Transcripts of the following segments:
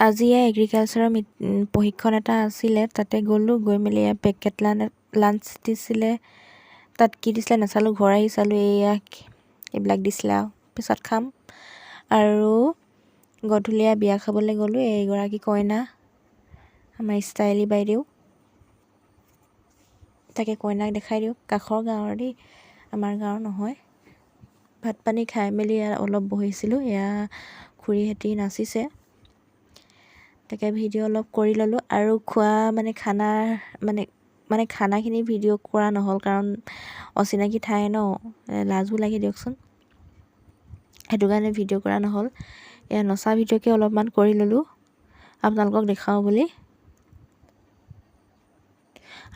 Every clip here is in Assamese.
আজি এই এগ্ৰিকালচাৰৰ মিট প্ৰশিক্ষণ এটা আছিলে তাতে গ'লোঁ গৈ মেলি পেকেট লাঞ্চ দিছিলে। তাত কি দিছিলে নাচালোঁ ঘৰ আহি চালোঁ এইয়া এইবিলাক দিছিলে আৰু পিছত খাম। আৰু গধূলীয়া বিয়া খাবলৈ গ'লোঁ এইগৰাকী কইনা আমাৰ ষ্টাইলী বাইদেউ। তাকে কইনাক দেখাই দিওঁ কাষৰ গাঁৱৰ দেই আমাৰ গাঁৱৰ নহয়। ভাত পানী খাই মেলি অলপ বহিছিলোঁ এয়া খুৰীহঁতি নাচিছে। তাকে ভিডিঅ' অলপ কৰি ল'লোঁ আৰু খোৱা মানে খানা মানে মানে খানাখিনি ভিডিঅ' কৰা নহ'ল কাৰণ অচিনাকি ঠাই ন লাজো লাগে দিয়কচোন। সেইটো কাৰণে ভিডিঅ' কৰা নহ'ল। এয়া নচা ভিডিঅ'কে অলপমান কৰি ল'লোঁ। আপোনালোকক দেখাওঁ বুলি।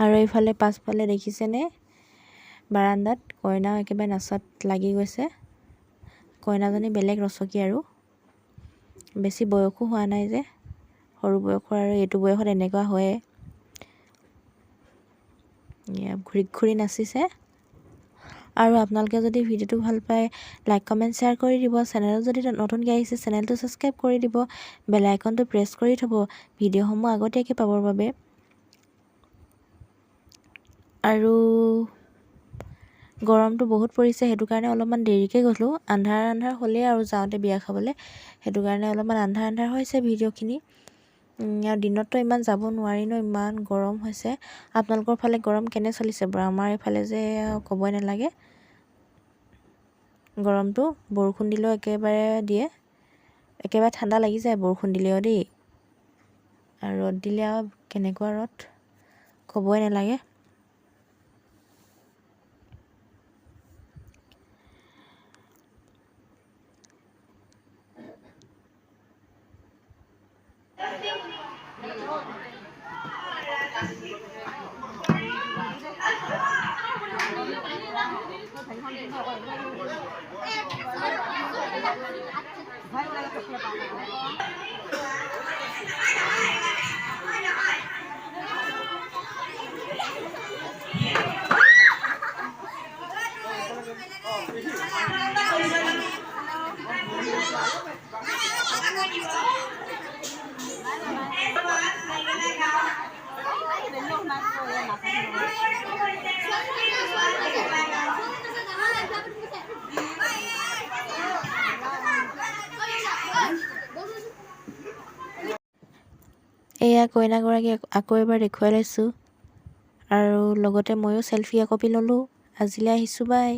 আৰু এইফালে পাছফালে দেখিছেনে? বাৰান্দাত কইনাও একেবাৰে নাচত লাগি গৈছে। কইনাজনী বেলেগ ৰচকী আৰু। বেছি বয়সো হোৱা নাই যে। সৰু বয়সৰ আৰু এইটো বয়সত এনেকুৱা হয়ে। ঘূৰি ঘূৰি নাচিছে। আৰু আপোনালোকে যদি ভিডিঅ'টো ভাল পায় লাইক কমেণ্ট শ্বেয়াৰ কৰি দিব। চেনেলত যদি নতুনকৈ আহিছে চেনেলটো ছাবস্ক্ৰাইব কৰি দিব। বেল আইকনটো প্ৰেছ কৰি থ'ব। ভিডিঅ'সমূহ আগতীয়াকৈ পাবৰ বাবে। আৰু গৰমটো বহুত পৰিছে সেইটো কাৰণে অলপমান দেৰিকৈ গ'লোঁ। আন্ধাৰ আন্ধাৰ হ'লেই আৰু যাওঁতে বিয়া খাবলৈ। সেইটো কাৰণে অলপমান আন্ধাৰ আন্ধাৰ হৈছে ভিডিঅ'খিনি। আৰু দিনততো ইমান যাব নোৱাৰি ন ইমান গৰম হৈছে। আপোনালোকৰ ফালে গৰম কেনে চলিছে বাৰু? আমাৰ এইফালে যে ক'বই নালাগে। গৰমটো বৰষুণ দিলেও একেবাৰে দিয়ে। একেবাৰে ঠাণ্ডা লাগি যায় বৰষুণ দিলেও দেই। আৰু ৰ'দ দিলে আৰু কেনেকুৱা ৰ'দ? ক'বই নালাগে। 二二三四五 এয়া কইনাগৰাকী আকৌ এবাৰ দেখুৱাই লৈছোঁ। আৰু লগতে ময়ো চেলফি একপি ল'লোঁ আজিলৈ আহিছোঁ বাই